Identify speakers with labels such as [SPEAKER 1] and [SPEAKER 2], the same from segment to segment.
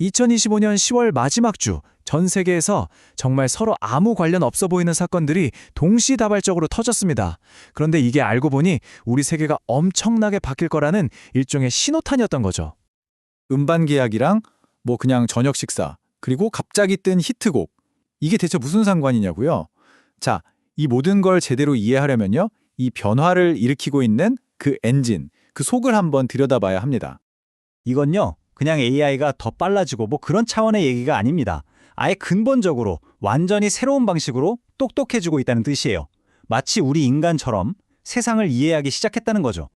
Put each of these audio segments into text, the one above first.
[SPEAKER 1] 2025년 10월 마지막 주, 전 세계에서 정말 서로 아무 관련 없어 보이는 사건들이 동시다발적으로 터졌습니다. 그런데 이게 알고 보니 우리 세계가 엄청나게 바뀔 거라는 일종의 신호탄이었던 거죠.
[SPEAKER 2] 음반 계약이랑 뭐 그냥 저녁 식사, 그리고 갑자기 뜬 히트곡. 이게 대체 무슨 상관이냐고요? 자, 이 모든 걸 제대로 이해하려면요. 이 변화를 일으키고 있는 그 엔진, 그 속을 한번 들여다봐야 합니다.
[SPEAKER 3] 이건요, 그냥 AI가 더 빨라지고 뭐 그런 차원의 얘기가 아닙니다. 아예 근본적으로 완전히 새로운 방식으로 똑똑해지고 있다는 뜻이에요. 마치 우리 인간처럼 세상을 이해하기 시작했다는 거죠.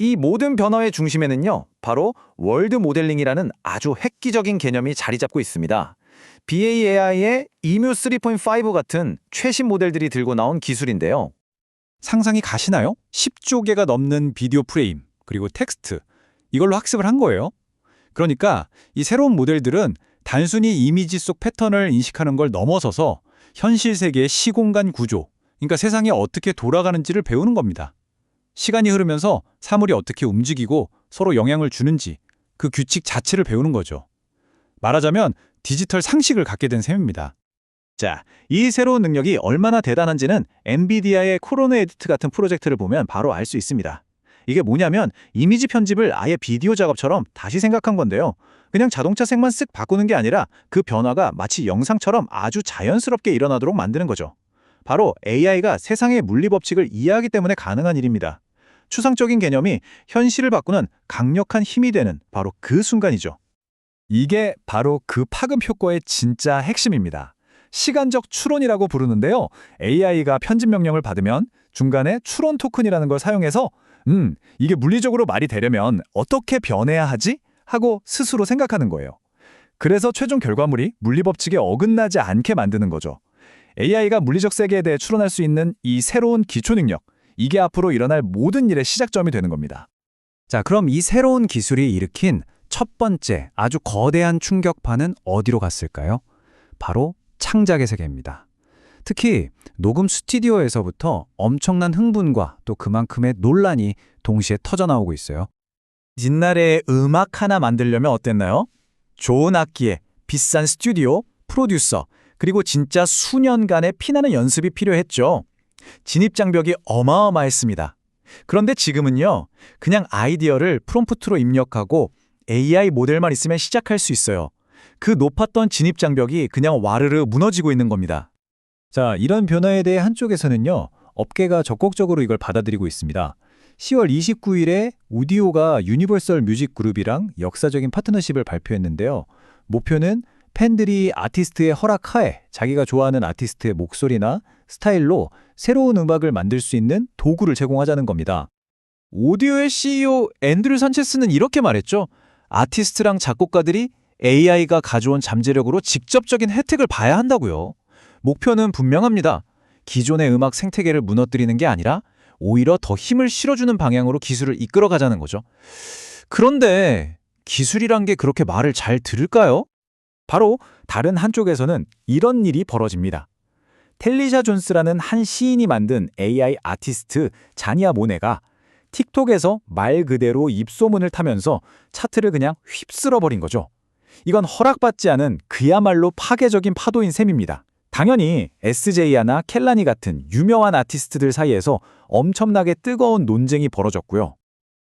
[SPEAKER 4] 이 모든 변화의 중심에는요, 바로 월드 모델링이라는 아주 획기적인 개념이 자리 잡고 있습니다. BAAI의 EMU 3.5 같은 최신 모델들이 들고 나온 기술인데요.
[SPEAKER 2] 상상이 가시나요? 10조 개가 넘는 비디오 프레임, 그리고 텍스트. 이걸로 학습을 한 거예요. 그러니까 이 새로운 모델들은 단순히 이미지 속 패턴을 인식하는 걸 넘어서서 현실 세계의 시공간 구조, 그러니까 세상이 어떻게 돌아가는지를 배우는 겁니다. 시간이 흐르면서 사물이 어떻게 움직이고 서로 영향을 주는지 그 규칙 자체를 배우는 거죠. 말하자면 디지털 상식을 갖게 된 셈입니다.
[SPEAKER 3] 자, 이 새로운 능력이 얼마나 대단한지는 엔비디아의 코로나 에디트 같은 프로젝트를 보면 바로 알 수 있습니다. 이게 뭐냐면 이미지 편집을 아예 비디오 작업처럼 다시 생각한 건데요. 그냥 자동차 색만 쓱 바꾸는 게 아니라 그 변화가 마치 영상처럼 아주 자연스럽게 일어나도록 만드는 거죠. 바로 AI가 세상의 물리 법칙을 이해하기 때문에 가능한 일입니다. 추상적인 개념이 현실을 바꾸는 강력한 힘이 되는 바로 그 순간이죠.
[SPEAKER 2] 이게 바로 그 파급 효과의 진짜 핵심입니다. 시간적 추론이라고 부르는데요. AI가 편집 명령을 받으면 중간에 추론 토큰이라는 걸 사용해서 음, 이게 물리적으로 말이 되려면 어떻게 변해야 하지? 하고 스스로 생각하는 거예요. 그래서 최종 결과물이 물리 법칙에 어긋나지 않게 만드는 거죠. AI가 물리적 세계에 대해 추론할 수 있는 이 새로운 기초 능력, 이게 앞으로 일어날 모든 일의 시작점이 되는 겁니다.
[SPEAKER 1] 자, 그럼 이 새로운 기술이 일으킨 첫 번째 아주 거대한 충격파는 어디로 갔을까요? 바로 창작의 세계입니다. 특히 녹음 스튜디오에서부터 엄청난 흥분과 또 그만큼의 논란이 동시에 터져나오고 있어요.
[SPEAKER 4] 옛날에 음악 하나 만들려면 어땠나요? 좋은 악기에 비싼 스튜디오, 프로듀서, 그리고 진짜 수년간의 피나는 연습이 필요했죠. 진입장벽이 어마어마했습니다. 그런데 지금은요, 그냥 아이디어를 프롬프트로 입력하고 AI 모델만 있으면 시작할 수 있어요. 그 높았던 진입장벽이 그냥 와르르 무너지고 있는 겁니다.
[SPEAKER 2] 자, 이런 변화에 대해 한쪽에서는요, 업계가 적극적으로 이걸 받아들이고 있습니다. 10월 29일에 오디오가 유니버설 뮤직 그룹이랑 역사적인 파트너십을 발표했는데요. 목표는 팬들이 아티스트의 허락하에 자기가 좋아하는 아티스트의 목소리나 스타일로 새로운 음악을 만들 수 있는 도구를 제공하자는 겁니다.
[SPEAKER 1] 오디오의 CEO 앤드류 산체스는 이렇게 말했죠. 아티스트랑 작곡가들이 AI가 가져온 잠재력으로 직접적인 혜택을 봐야 한다고요. 목표는 분명합니다. 기존의 음악 생태계를 무너뜨리는 게 아니라 오히려 더 힘을 실어주는 방향으로 기술을 이끌어 가자는 거죠. 그런데 기술이란 게 그렇게 말을 잘 들을까요?
[SPEAKER 2] 바로 다른 한쪽에서는 이런 일이 벌어집니다. 텔리샤 존스라는 한 시인이 만든 AI 아티스트 자니아 모네가 틱톡에서 말 그대로 입소문을 타면서 차트를 그냥 휩쓸어 버린 거죠. 이건 허락받지 않은 그야말로 파괴적인 파도인 셈입니다. 당연히 SJ야나 켈라니 같은 유명한 아티스트들 사이에서 엄청나게 뜨거운 논쟁이 벌어졌고요.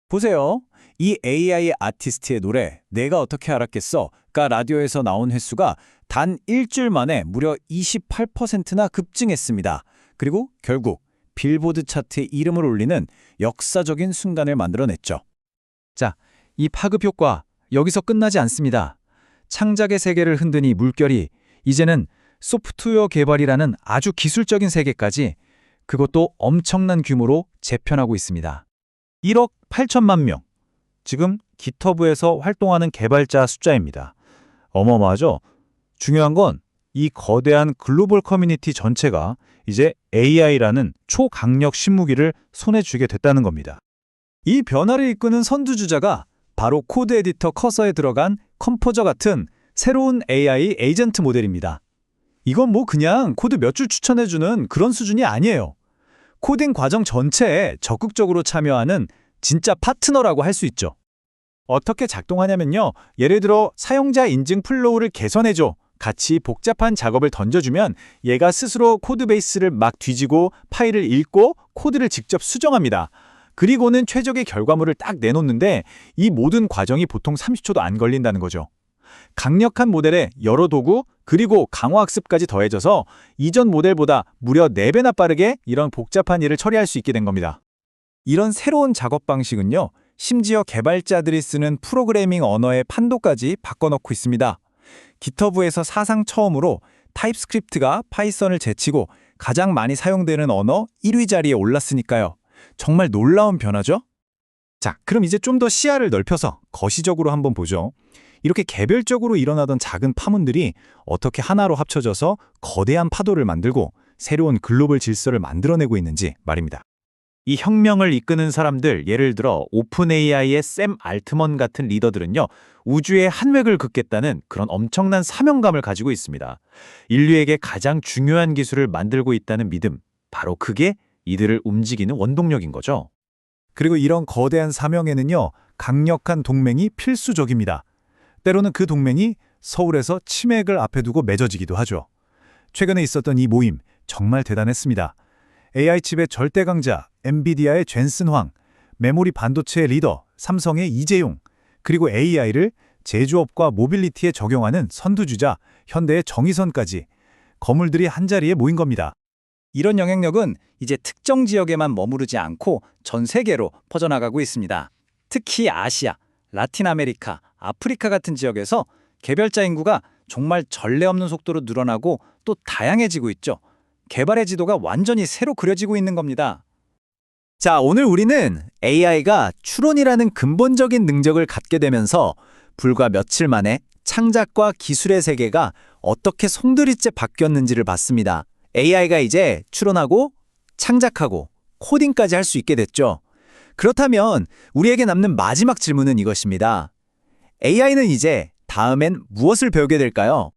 [SPEAKER 3] 보세요. 이 AI 아티스트의 노래 내가 어떻게 알았겠어?가 라디오에서 나온 횟수가 단 일주일 만에 무려 28%나 급증했습니다. 그리고 결국 빌보드 차트에 이름을 올리는 역사적인 순간을 만들어냈죠.
[SPEAKER 1] 자, 이 파급 효과 여기서 끝나지 않습니다. 창작의 세계를 이 물결이 이제는 소프트웨어 개발이라는 아주 기술적인 세계까지 그것도 엄청난 규모로 재편하고 있습니다.
[SPEAKER 3] 1억 8천만 명. 지금 기터브에서 활동하는 개발자 숫자입니다. 어마어마하죠? 중요한 건 이 거대한 글로벌 커뮤니티 전체가 이제 AI라는 초강력 신무기를 손에 쥐게 됐다는 겁니다.
[SPEAKER 2] 이 변화를 이끄는 선두주자가 바로 코드 에디터 커서에 들어간 컴포저 같은 새로운 AI 에이전트 모델입니다. 이건 뭐 그냥 코드 몇 줄 추천해주는 그런 수준이 아니에요. 코딩 과정 전체에 적극적으로 참여하는 진짜 파트너라고 할 수 있죠.
[SPEAKER 3] 어떻게 작동하냐면요. 예를 들어 사용자 인증 플로우를 개선해줘. 같이 복잡한 작업을 던져주면 얘가 스스로 코드 베이스를 막 뒤지고 파일을 읽고 코드를 직접 수정합니다. 그리고는 최적의 결과물을 딱 내놓는데 이 모든 과정이 보통 30초도 안 걸린다는 거죠. 강력한 모델에 여러 도구 그리고 강화학습까지 더해져서 이전 모델보다 무려 4배나 빠르게 이런 복잡한 일을 처리할 수 있게 된 겁니다.
[SPEAKER 2] 이런 새로운 작업 방식은요, 심지어 개발자들이 쓰는 프로그래밍 언어의 판도까지 바꿔놓고 있습니다. 기터브에서 사상 처음으로 타입스크립트가 파이썬을 제치고 가장 많이 사용되는 언어 1위 자리에 올랐으니까요. 정말 놀라운 변화죠? 자, 그럼 이제 좀 더 시야를 넓혀서 거시적으로 한번 보죠. 이렇게 개별적으로 일어나던 작은 파문들이 어떻게 하나로 합쳐져서 거대한 파도를 만들고 새로운 글로벌 질서를 만들어내고 있는지 말입니다.
[SPEAKER 3] 이 혁명을 이끄는 사람들, 예를 들어 오픈 AI의 샘 알트먼 같은 리더들은요, 우주의 한 획을 긋겠다는 그런 엄청난 사명감을 가지고 있습니다. 인류에게 가장 중요한 기술을 만들고 있다는 믿음, 바로 그게 이들을 움직이는 원동력인 거죠.
[SPEAKER 2] 그리고 이런 거대한 사명에는요, 강력한 동맹이 필수적입니다. 때로는 그 동맹이 서울에서 치맥을 앞에 두고 맺어지기도 하죠. 최근에 있었던 이 모임 정말 대단했습니다. AI 칩의 절대 강자 엔비디아의 젠슨 황, 메모리 반도체의 리더 삼성의 이재용, 그리고 AI를 제조업과 모빌리티에 적용하는 선두주자 현대의 정의선까지 거물들이 한자리에 모인 겁니다.
[SPEAKER 4] 이런 영향력은 이제 특정 지역에만 머무르지 않고 전 세계로 퍼져나가고 있습니다. 특히 아시아, 라틴 아메리카, 아프리카 같은 지역에서 개별자 인구가 정말 전례 없는 속도로 늘어나고 또 다양해지고 있죠. 개발의 지도가 완전히 새로 그려지고 있는 겁니다. 자, 오늘 우리는 AI가 추론이라는 근본적인 능력을 갖게 되면서 불과 며칠 만에 창작과 기술의 세계가 어떻게 송두리째 바뀌었는지를 봤습니다. AI가 이제 추론하고 창작하고 코딩까지 할 수 있게 됐죠. 그렇다면 우리에게 남는 마지막 질문은 이것입니다. AI는 이제 다음엔 무엇을 배우게 될까요?